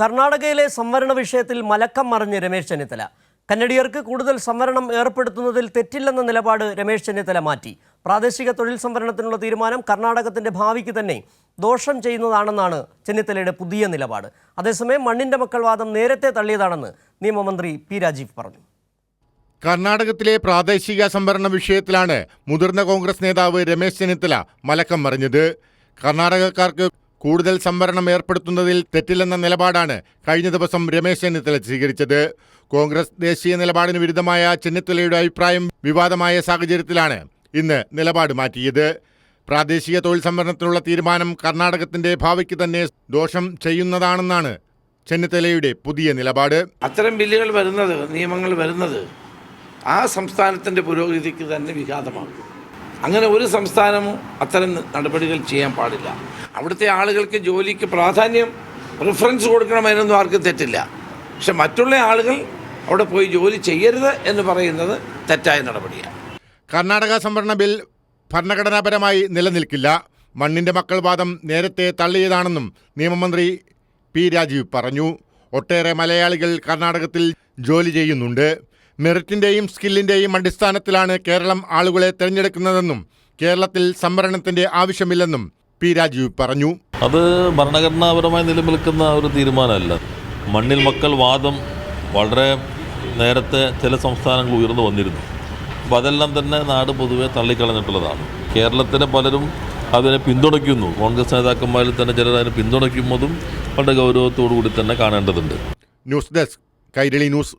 കർണാടകയിലെ സംവരണ വിഷയത്തിൽ മലക്കം മറിഞ്ഞ് രമേശ് ചെന്നിത്തല. കന്നഡിയർക്ക് കൂടുതൽ സംവരണം ഏർപ്പെടുത്തുന്നതിൽ തെറ്റില്ലെന്ന നിലപാട് രമേശ് ചെന്നിത്തല മാറ്റി. പ്രാദേശിക തൊഴിൽ സംവരണത്തിനുള്ള തീരുമാനം കർണാടകത്തിന്റെ ഭാവിക്ക് തന്നെ ദോഷം ചെയ്യുന്നതാണെന്നാണ് ചെന്നിത്തലയുടെ പുതിയ നിലപാട്. അതേസമയം മണ്ണിന്റെ മക്കൾ വാദം നേരത്തെ തള്ളിയതാണെന്ന് നിയമമന്ത്രി പി രാജീവ് പറഞ്ഞു. കർണാടകത്തിലെ പ്രാദേശിക സംവരണ വിഷയത്തിലാണ് മുതിർന്ന കോൺഗ്രസ് നേതാവ് രമേശ് ചെന്നിത്തല മലക്കം മറിഞ്ഞത്. കർണാടകക്കാർക്ക് കൂടുതൽ സംവരണം ഏർപ്പെടുത്തുന്നതിൽ തെറ്റില്ലെന്ന നിലപാടാണ് കഴിഞ്ഞ ദിവസം രമേശ് ചെന്നിത്തല സ്വീകരിച്ചത്. കോൺഗ്രസ് ദേശീയ നിലപാടിന് വിരുദ്ധമായ ചെന്നിത്തലയുടെ അഭിപ്രായം വിവാദമായ സാഹചര്യത്തിലാണ് ഇന്ന് നിലപാട് മാറ്റിയത്. പ്രാദേശിക തൊഴിൽ സംവരണത്തിനുള്ള തീരുമാനം കർണാടകത്തിന്റെ ഭാവിക്ക് തന്നെ ദോഷം ചെയ്യുന്നതാണെന്നാണ് ചെന്നിത്തലയുടെ പുതിയ നിലപാട്. അത്തരം ബില്ലുകൾ വരുന്നത് നിയമങ്ങൾ വരുന്നത് ആ സംസ്ഥാനത്തിന്റെ പുരോഗതിക്ക് തന്നെ വിഘാതമാകും. അങ്ങനെ ഒരു സംസ്ഥാനവും അത്തരം നടപടികൾ ചെയ്യാൻ പാടില്ല. അവിടുത്തെ ആളുകൾക്ക് ജോലിക്ക് പ്രാധാന്യം പ്രിഫറൻസ് കൊടുക്കണമെന്നൊന്നും ആർക്കും തെറ്റില്ല. പക്ഷെ മറ്റുള്ള ആളുകൾ അവിടെ പോയി ജോലി ചെയ്യരുത് എന്ന് പറയുന്നത് തെറ്റായ നടപടിയാണ്. കർണാടക സംവരണ ബിൽ ഭരണഘടനാപരമായി നിലനിൽക്കില്ല. മണ്ണിന്റെ മക്കൾ വാദം നേരത്തെ തള്ളിയതാണെന്നും നിയമമന്ത്രി പി രാജീവ് പറഞ്ഞു. ഒട്ടേറെ മലയാളികൾ കർണാടകത്തിൽ ജോലി ചെയ്യുന്നുണ്ട്. മെറിറ്റിന്റെയും സ്കില്ലിന്റെയും അടിസ്ഥാനത്തിലാണ് കേരളം ആളുകളെ തിരഞ്ഞെടുക്കുന്നതെന്നും കേരളത്തിൽ സംവരണത്തിന്റെ ആവശ്യമില്ലെന്നും പി രാജീവ് പറഞ്ഞു. അത് ഭരണഘടനാപരമായി നിലനിൽക്കുന്ന ഒരു തീരുമാനമല്ല. മണ്ണിൽ മക്കൾ വാദം വളരെ നേരത്തെ ചില സംസ്ഥാനങ്ങൾ ഉയർന്നു വന്നിരുന്നു. അപ്പോൾ അതെല്ലാം തന്നെ നാട് പൊതുവെ തള്ളിക്കളഞ്ഞിട്ടുള്ളതാണ്. കേരളത്തിലെ പലരും അതിനെ പിന്തുണയ്ക്കുന്നു. കോൺഗ്രസ് നേതാക്കന്മാരിൽ തന്നെ ചിലർ അതിനെ പിന്തുണയ്ക്കുന്നതും വളരെ ഗൗരവത്തോടു കൂടി തന്നെ കാണേണ്ടതുണ്ട്. News desk Kairali news.